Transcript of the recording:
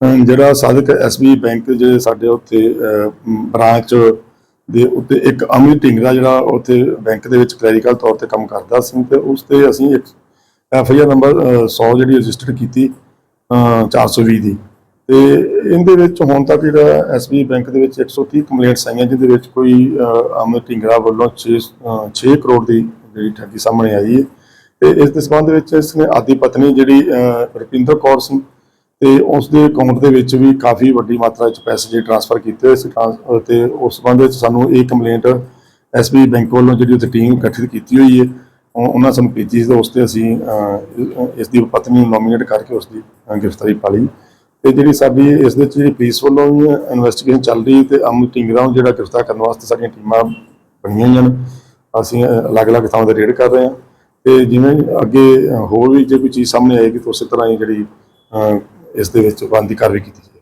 ਅਹ ਜਿਹੜਾ ਸਾਦਕ SB bank ਜਿਹੜੇ ਸਾਡੇ ਉੱਥੇ ਬ੍ਰਾਂਚ ਦੇ ਉੱਤੇ ਇੱਕ ਅਮਿਤ ਢਿੰਗਰਾ ਜਿਹੜਾ ਉੱਥੇ ਬੈਂਕ ਦੇ ਵਿੱਚ ਕਲੈਰੀਕਲ ਤੌਰ ਤੇ ਕੰਮ ਕਰਦਾ ਸੀ ਤੇ ਉਸ ਤੇ ਅਸੀਂ ਇੱਕ ਐਫ ਆਈ ਆਰ ਨੰਬਰ 100 ਜਿਹੜੀ ਰਜਿਸਟਰ ਕੀਤੀ ਅਹ 420 ਦੀ। ਤੇ ਇਹਦੇ ਵਿੱਚ ਹੁਣ ਤੱਕ ਜਿਹੜਾ ਐਸਬੀ ਬੈਂਕ ਦੇ ਵਿੱਚ 130 ਕੰਪਲੇਂਟਸ ਆਈਆਂ ਜਿਹਦੇ ਵਿੱਚ ਕੋਈ ਅਮਿਤ ਢਿੰਗਰਾ ਵੱਲੋਂ 6 6 ਕਰੋੜ ਦੀ ਜਿਹੜੀ ਠੱਗੀ ਸਾਹਮਣੇ ਆਈ ਹੈ। ਤੇ ਇਸ ਦੇ ਸੰਬੰਧ ਵਿੱਚ ਇਸਨੇ ਆਦੀ ਪਤਨੀ ਜਿਹੜੀ ਅਹ, ਰੁਪਿੰਦਰ ਕੌਰ ਸਿੰਘ ਤੇ ਉਸ ਦੇ ਅਕਾਊਂਟ ਦੇ ਵਿੱਚ ਵੀ ਕਾਫੀ ਵੱਡੀ ਮਾਤਰਾ ਵਿੱਚ ਪੈਸੇ ਜੇ ਟ੍ਰਾਂਸਫਰ ਕੀਤੇ ਹੋਏ ਸੀ ਟ੍ਰਾਂਸ- ਤੇ ਉਸ ਸੰਬੰਧ ਵਿੱਚ ਸਾਨੂੰ ਇਹ ਕੰਪਲੇਂਟ ਐਸਬੀ ਬੈਂਕ ਵੱਲੋਂ ਜਿਹੜੀ ਉੱਥੇ ਟੀਮ ਗਠਿਤ ਕੀਤੀ ਹੋਈ ਹੈ। ਉਹ- ਉਹਨਾਂ ਸਾਨੂੰ ਭੇਜੀ ਸੀ ਤੇ ਉਸ ਤੇ ਅਸੀਂ ਇਸ ਦੀ ਪਤਨੀ ਨੂੰ ਨੋਮੀਨੇਟ ਕਰਕੇ ਉਸ ਦੀ ਗ੍ਰਿਫਤਾਰੀ ਪਾ ਲਈ। ਤੇ ਜਿਹੜੀ ਸਾਡੀ ਇਸ ਦੇ ਵਿੱਚ ਜਿਹੜੀ ਪੁਲਿਸ ਵੱਲੋਂ ਵੀ ਇਨਵੈਸਟੀਗੇਸ਼ਨ ਚੱਲ ਰਹੀ ਤੇ ਅਮਨ ਢਿੰਗਰਾ ਨੂੰ ਜਿਹੜਾ ਗ੍ਰਿਫਤਾਰ ਕਰਨ ਵਾਸਤੇ ਸਾਡੀਆਂ ਟੀਮਾਂ ਬਣੀਆਂ ਹੋਈਆਂ ਨੇ, ਅਸੀਂ ਅਲੱਗ-ਅਲੱਗ ਥਾਵਾਂ ਤੇ ਰੇਡ ਕਰ ਰਹੇ ਹਾਂ। ਤੇ ਜਿਵੇਂ ਅੱਗੇ ਹੋਰ ਵੀ ਜੇ ਕੋਈ ਚੀਜ਼ ਸਾਹਮਣੇ ਆਏਗੀ ਤਾਂ ਉਸੇ ਤਰ੍ਹਾਂ ਹੀ ਜਿਹੜੀ ਇਸ ਦੇ ਵਿੱਚ ਬੰਦੀ ਕਾਰਵਾਈ ਕੀਤੀ ਜਾਏਗੀ